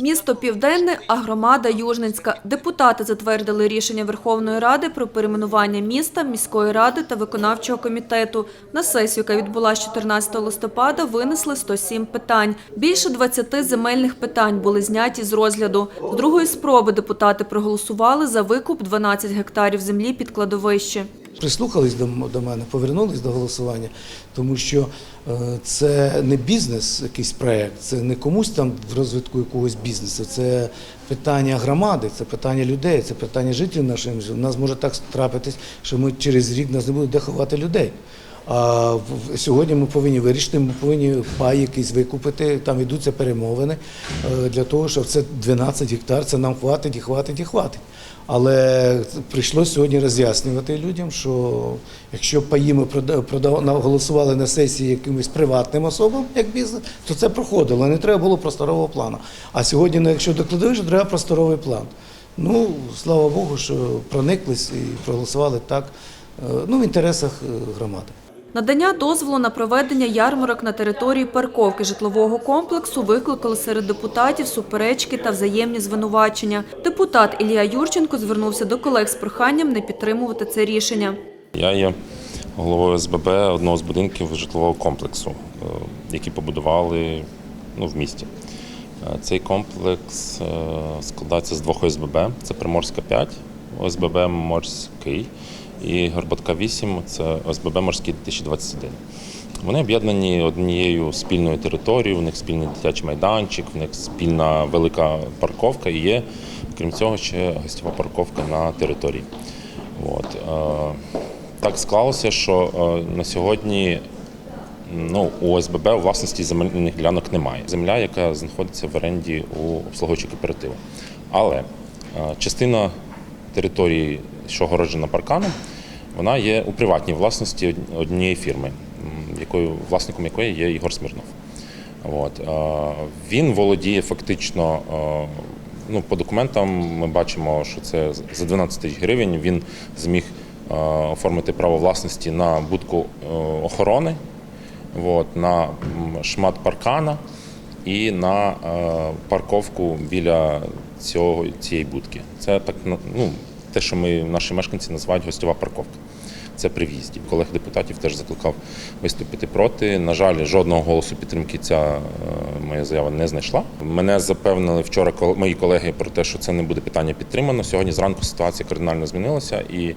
Місто Південне, а громада Южненська. Депутати затвердили рішення Верховної Ради про перейменування міста, міської ради та виконавчого комітету. На сесію, яка відбулася 14 листопада, винесли 107 питань. Більше 20 земельних питань були зняті з розгляду. З другої спроби депутати проголосували за викуп 12 гектарів землі під кладовище. Прислухались до, до мене, повернулись до голосування, тому що е, це не бізнес, якийсь проект, це не комусь там в розвитку якогось бізнесу, це питання громади, це питання людей, це питання жителів нашої. У нас може так трапитись, що ми через рік нас не буде де ховати людей. А сьогодні ми повинні вирішити, ми повинні пай якийсь викупити, там йдуться перемовини е, для того, щоб це 12 гектар, це нам хватить і хватить і хватить. Але прийшлося сьогодні роз'яснювати людям, що якщо паї ми голосували на сесії якимось приватним особам, як бізнес, то це проходило. Не треба було просторового плану. А сьогодні, ну, якщо до кладовища, треба просторовий план. Ну, слава Богу, що прониклись і проголосували так, е, ну, в інтересах е, громади. Надання дозволу на проведення ярмарок на території парковки житлового комплексу викликали серед депутатів суперечки та взаємні звинувачення. Депутат Ілля Юрченко звернувся до колег з проханням не підтримувати це рішення. Я є головою СББ одного з будинків житлового комплексу, е, який побудували ну, в місті. Е, Цей комплекс е, складається з двох ОСББ: це Приморська 5, ОСББ Морський і Горбатка 8 це ОСББ Морський 2021. Вони об'єднані однією спільною територією, у них спільний дитячий майданчик, в них спільна велика парковка і є, крім цього, ще гостєва парковка на території. От. е, Так склалося, що е, на сьогодні ну, у ОСББ у власності земельних ділянок немає. Земля, яка знаходиться в оренді у обслуговуючого кооперативу. Але е, частина території, що огороджена парканом, вона є у приватній власності однієї фірми, якою, власником якої є Ігор Смірнов. От. Він володіє фактично, ну, по документам ми бачимо, що це за 12 тисяч гривень він зміг оформити право власності на будку е, охорони, от, на шмат паркана і на е, парковку біля цього, цієї будки. Це так, ну, те, що ми, наші мешканці називають гостьова парковка. Це при в'їзді. Колег депутатів теж закликав виступити проти. На жаль, жодного голосу підтримки ця е, моя заява не знайшла. Мене запевнили вчора мої колеги про те, що це не буде питання підтримано. Сьогодні зранку ситуація кардинально змінилася і.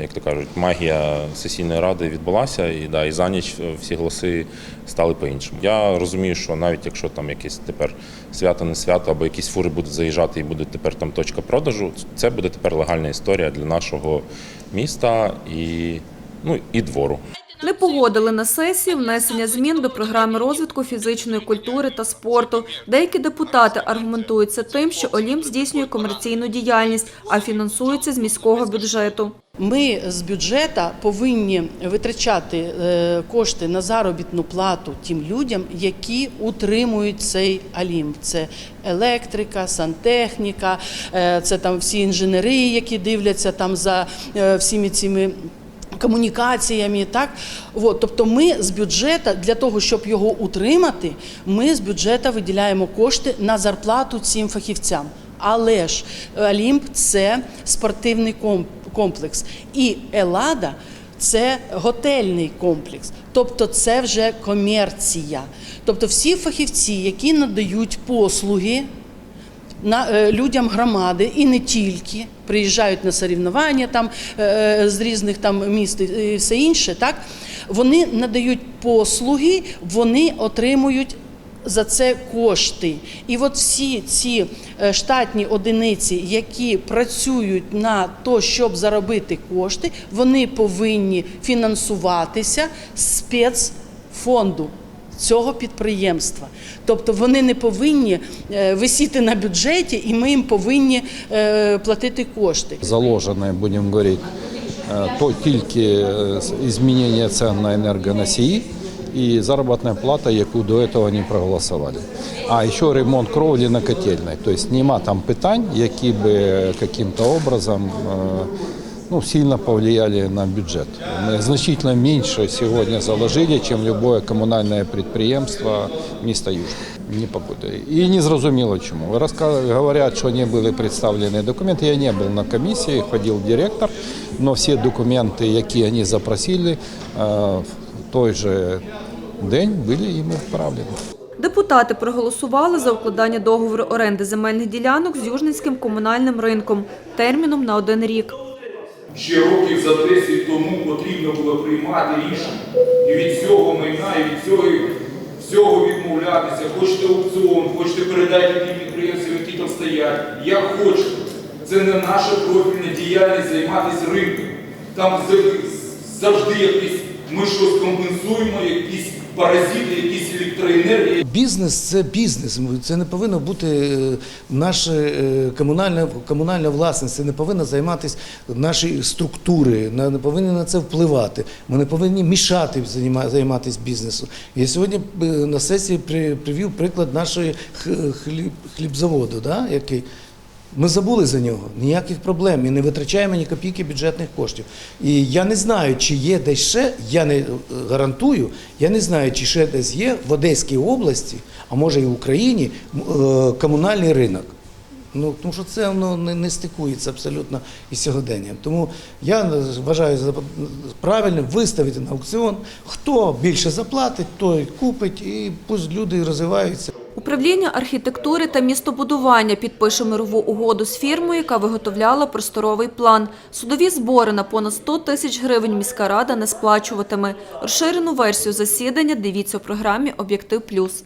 Як то кажуть, магія сесійної ради відбулася, і да, і за ніч е, всі голоси стали по-іншому. Я розумію, що навіть якщо там якесь тепер свято не свято, або якісь фури будуть заїжджати і буде тепер там точка продажу, це буде тепер легальна історія для нашого міста і, ну, і двору. Не погодили на сесії внесення змін до програми розвитку фізичної культури та спорту. Деякі депутати аргументуються тим, що Олімп здійснює комерційну діяльність, а фінансується з міського бюджету. Ми з бюджету повинні витрачати е, кошти на заробітну плату тим людям, які утримують цей Олімп. Це електрика, сантехніка, е, це там всі інженери, які дивляться там за е, всіми цими. Комунікаціями, так От, тобто, ми з бюджету для того, щоб його утримати, ми з бюджету виділяємо кошти на зарплату цим фахівцям. Але ж Олімп це спортивний ком- комплекс, і Елада це готельний комплекс. Тобто, це вже комерція. Тобто, всі фахівці, які надають послуги на е, людям громади і не тільки приїжджають на соревнування там е, з різних там міст і все інше, так вони надають послуги, вони отримують. За це кошти, і от всі ці е, штатні одиниці, які працюють на то, щоб заробити кошти, вони повинні фінансуватися спецфонду цього підприємства. Тобто вони не повинні е, висіти на бюджеті, і ми їм повинні е, платити кошти. заложене, будемо говорити, то тільки змінення цін на енергоносії і заробітна плата, яку до цього не проголосували. А ще ремонт кровлі на котельной. Тобто нема там питань, які би яким-то образом е, ну, сильно повлияли на бюджет. Мы значительно меньше сегодня заложили, чем любое коммунальное предприятие міста Южного. не погодили. І не зрозуміло чому. Розка- Говорять, що не були представлені документи. Я не був на комісії, ходив директор, але всі документи, які вони запросили, е, той же день були їм відправлені. Депутати проголосували за укладання договору оренди земельних ділянок з Южницьким комунальним ринком терміном на один рік. Ще років за 10 тому потрібно було приймати рішення і від цього майна, і від цього всього відмовлятися. Хочете аукціон, хочете передати тим підприємцям, які там стоять. Як хочете. Це не наша профільна діяльність займатися ринком. Там завжди якісь ми щось компенсуємо, якісь паразити, якісь електроенергії. Бізнес це бізнес. Це не повинно бути е, наша е, комунальна, комунальна власність, це не повинно займатися наші структури, не повинні на це впливати. Ми не повинні мішати займа- займатися бізнесом. Я сьогодні е, на сесії при- привів приклад нашої хліб, хлібзаводу, да, який. Ми забули за нього, ніяких проблем і не витрачаємо ні копійки бюджетних коштів. І я не знаю, чи є десь ще, я не е, гарантую, я не знаю, чи ще десь є в Одеській області, а може і в Україні, е, комунальний ринок. Ну, тому що це воно не, не стикується абсолютно із сьогоденням. Тому я е, вважаю за правильним виставити на аукціон. Хто більше заплатить, той купить, і пусть люди розвиваються. Управління архітектури та містобудування підпише мирову угоду з фірмою, яка виготовляла просторовий план. Судові збори на понад 100 тисяч гривень міська рада не сплачуватиме. Розширену версію засідання дивіться у програмі «Об'єктив Плюс».